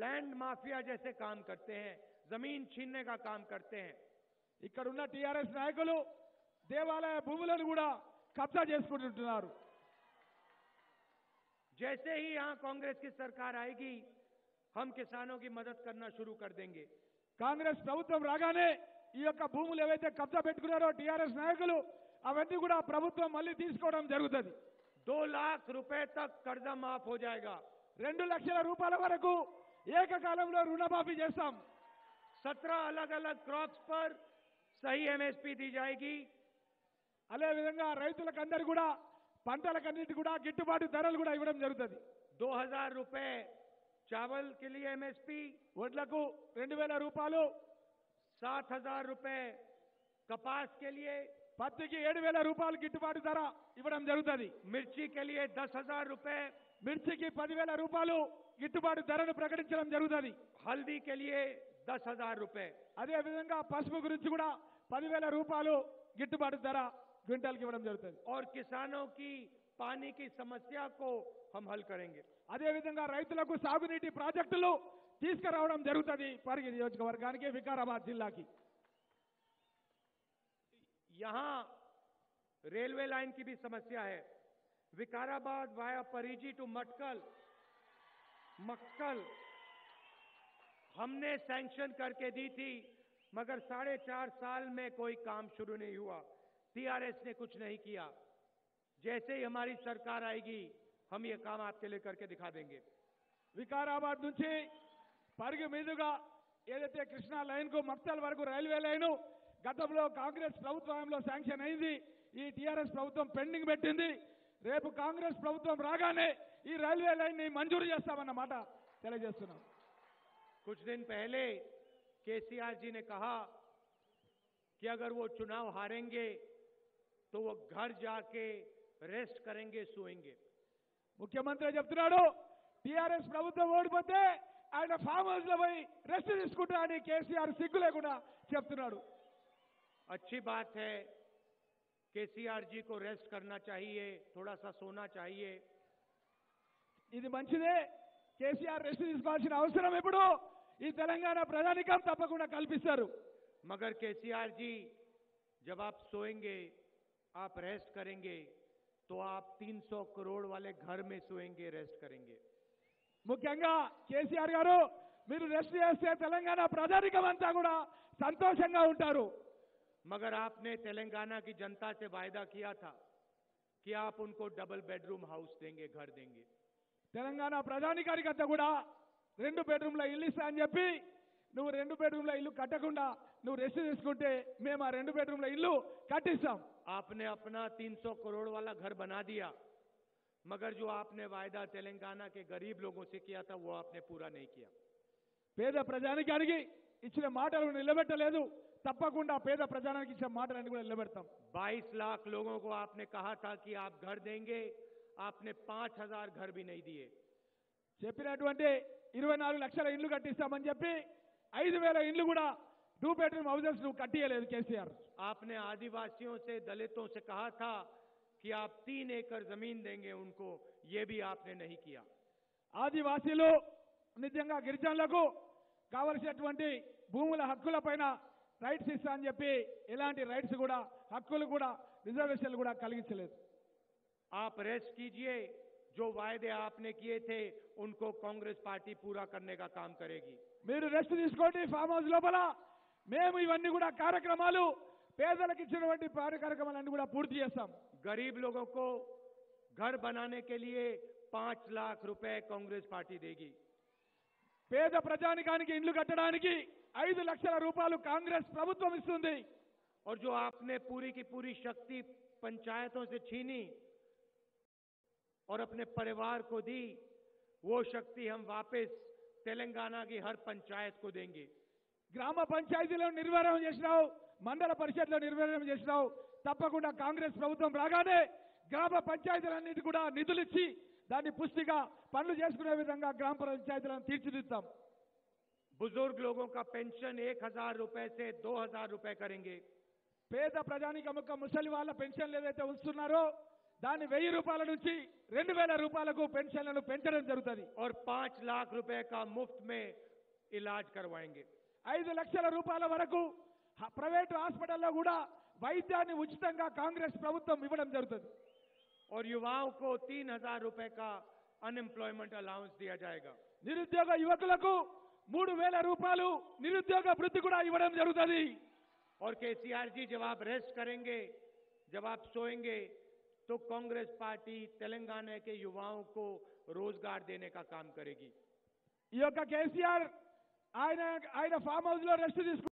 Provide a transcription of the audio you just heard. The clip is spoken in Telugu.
लैंड माफिया जैसे काम करते हैं जमीन छीनने का काम करते हैं इकड़ टीआरएस नायक देवालय भूमि कब्जा चुस्कुट जैसे ही यहां कांग्रेस की सरकार आएगी हम किसानों की मदद करना शुरू कर देंगे कांग्रेस प्रभुत्व भूमि भूमल कब्जा पेको टीआरएस नायक अवी प्रभु मल्लीव जरूरत दो लाख रुपए तक कर्जा माफ हो जाएगा रेल रूपये वरकू ఏకకాలంలో రుణమాఫీ చేస్తాం సత్రా అలగ్ అలగ్ క్రాప్స్ పర్ సహీ ఎంఎస్పీ అదే అదేవిధంగా రైతులకు అందరు కూడా అన్నిటి కూడా గిట్టుబాటు ధరలు కూడా ఇవ్వడం జరుగుతుంది దో హజార్ రూపాయ చావల్ కిలి ఎంఎస్పీ వడ్లకు రెండు వేల రూపాయలు సాత్ హజార్ రూపాయ కపాస్ కెలియే పత్తికి ఏడు వేల రూపాయలు గిట్టుబాటు ధర ఇవ్వడం జరుగుతుంది మిర్చికెళ్ళి దస్ హజార్ రూపాయ మిర్చికి పదివేల రూపాయలు గిట్టుబాటు ధరను ప్రకటించడం జరుగుతుంది హల్దీకెళ్ళి దస్ హజార్ రూపాయ అదే విధంగా పసుపు గురించి కూడా పదివేల రూపాయలు గిట్టుబాటు ధర క్వింటల్కి ఇవ్వడం జరుగుతుంది ఆర్ కిసానోకి పానీకి సమస్యకు హల్ అదే విధంగా రైతులకు సాగునీటి ప్రాజెక్టులు తీసుకురావడం జరుగుతుంది పరిగి నియోజకవర్గానికి వికారాబాద్ జిల్లాకి यहां रेलवे लाइन की भी समस्या है विकाराबाद वाया परिजी टू मटकल मक्कल हमने सैंक्शन करके दी थी मगर साढ़े चार साल में कोई काम शुरू नहीं हुआ टीआरएस ने कुछ नहीं किया जैसे ही हमारी सरकार आएगी हम ये काम आपके लिए करके दिखा देंगे వికారాబాద్ నుంచి పరిగి మీదుగా कृष्णा लाइन को మక్తల్ వరకు रेलवे लाइन గతంలో కాంగ్రెస్ ప్రభుత్వంలో శాంక్షన్ అయింది ఈ టీఆర్ఎస్ ప్రభుత్వం పెండింగ్ పెట్టింది రేపు కాంగ్రెస్ ప్రభుత్వం రాగానే ఈ రైల్వే లైన్ ని మంజూరు చేస్తామన్నమాట తెలియజేస్తున్నాం कुछ दिन पहले केसीआर जी ने कहा कि अगर वो चुनाव हारेंगे तो वो ముఖ్యమంత్రి చెప్తున్నాడు టీఆర్ఎస్ ప్రభుత్వం ఓడిపోతే ఆయన ఫామ్ హౌస్ లో పోయి రెస్ట్ తీసుకుంటా అని కేసీఆర్ సిగ్గు కూడా చెప్తున్నాడు अच्छी बात है केसीआर जी को रेस्ट करना चाहिए थोड़ा सा सोना चाहिए मंजे केसीआर रेस्ट अवसर इपड़ोलंगा प्रधान तपक कल मगर केसीआर जी जब आप सोएंगे आप रेस्ट करेंगे तो आप 300 करोड़ वाले घर में सोएंगे रेस्ट करेंगे मुख्य केसीआर गुजर रेस्टे प्रजाकमंत सतोष का उ मगर आपने तेलंगाना की जनता से वायदा किया था कि आप उनको डबल बेडरूम हाउस देंगे घर देंगे తెలంగాణ ప్రధాని కార్యకర్త కూడా రెండు బెడ్రూమ్ల ఇల్లు నువ్వు రెండు బెడ్రూమ్ల ఇల్లు కట్టకుండా నువ్వు రెస్ట్ తీసుకుంటే మేము ఆ రెండు బెడ్రూమ్ల ఇల్లు కట్టిస్తాం आपने अपना 300 करोड़ वाला घर बना दिया मगर जो आपने वायदा तेलंगाना के गरीब लोगों से किया था वो आपने पूरा नहीं किया పేద ప్రజానికానికి ఇచ్చిన మాటలు నిలబెట్టలేదు తప్పకుండా పేద ప్రజానానికి ఇచ్చిన మాటలను కూడా నిలబెట్టతం 22 లక్షల لوگوںకు आपने कहा था कि आप घर देंगे आपने 5000 घर भी नहीं दिए చెప్పినటువంటి 24 లక్షల ఇళ్ళు కట్టిస్తామని చెప్పి 5000 ఇళ్ళు కూడా డూపేటెడ్ హౌసెస్ ను కట్టేయలేదు కేసిఆర్ आपने आदिवासीओ से दलितों से कहा था कि आप 3 एकड़ जमीन देंगे उनको यह भी आपने नहीं किया आदिवासी लोग నిత్యంగా గిరిజనులకు కావాల్సినటువంటి భూముల హక్కులపైన రైట్స్ ఇచ్చా అని చెప్పి ఎలాంటి రైట్స్ కూడా హక్కులు కూడా రిజర్వేషన్లు కూడా కలిగించలేదు ఆ ప్రరేష్ कीजिए जो वायदे आपने किए थे उनको कांग्रेस पार्टी पूरा करने का काम करेगी मेरे राष्ट्रीय स्कॉटी फार्मर्स लोपला మేము ఇవన్నీ కూడా కార్యక్రమాలు పేదలకి ఇచ్చినటువంటి కార్యక్రమాలని కూడా పూర్తి చేశాం గరిబ్ లొకోకో ઘર banane ke liye 5 lakh rupaye congress party degi పేద ప్రజానికానికి ఇండ్లు కట్టడానికి ఐదు లక్షల రూపాయలు కాంగ్రెస్ ప్రభుత్వం ఇస్తుంది और जो आपने पूरी की पूरी शक्ति पंचायतों से छीनी और अपने परिवार को दी वो शक्ति हम वापस గ్రామ పంచాయతీలో నిర్వహణ చేసినావు మండల పరిషత్లో నిర్వహణ చేసినావు తప్పకుండా కాంగ్రెస్ ప్రభుత్వం రాగానే గ్రామ పంచాయతీలన్నిటి కూడా నిధులిచ్చి దాన్ని పుష్టిగా పనులు చేసుకునే విధంగా గ్రామ పంచాయతీలను తీర్చిదిద్దాం బుజుర్గ్ లోగో का पेंशन एक हजार रुपए से दो పేద ప్రజానికి యొక్క ముసలి వాళ్ళ పెన్షన్లు ఏదైతే ఉంచుతున్నారో దాన్ని వెయ్యి రూపాయల నుంచి రెండు వేల రూపాయలకు పెన్షన్లను పెంచడం జరుగుతుంది और पांच लाख రూపాయ ముఫ్త్ మే ఇలాజ్ కరవాయింగ్ ఐదు లక్షల రూపాయల వరకు ప్రైవేట్ హాస్పిటల్లో కూడా వైద్యాన్ని ఉచితంగా కాంగ్రెస్ ప్రభుత్వం ఇవ్వడం జరుగుతుంది और युवाओं को तीन हजार रूपए का अनएम्प्लॉयमेंट अलाउंस दिया जाएगा निरुद्योग युवक मूड वेल रूपये निरुद्योग वृद्धि इव जरूरत और केसीआर जी जब आप रेस्ट करेंगे जब आप सोएंगे तो कांग्रेस पार्टी तेलंगाना के युवाओं को रोजगार देने का काम करेगी केसीआर आय आय फाम हाउस रेस्ट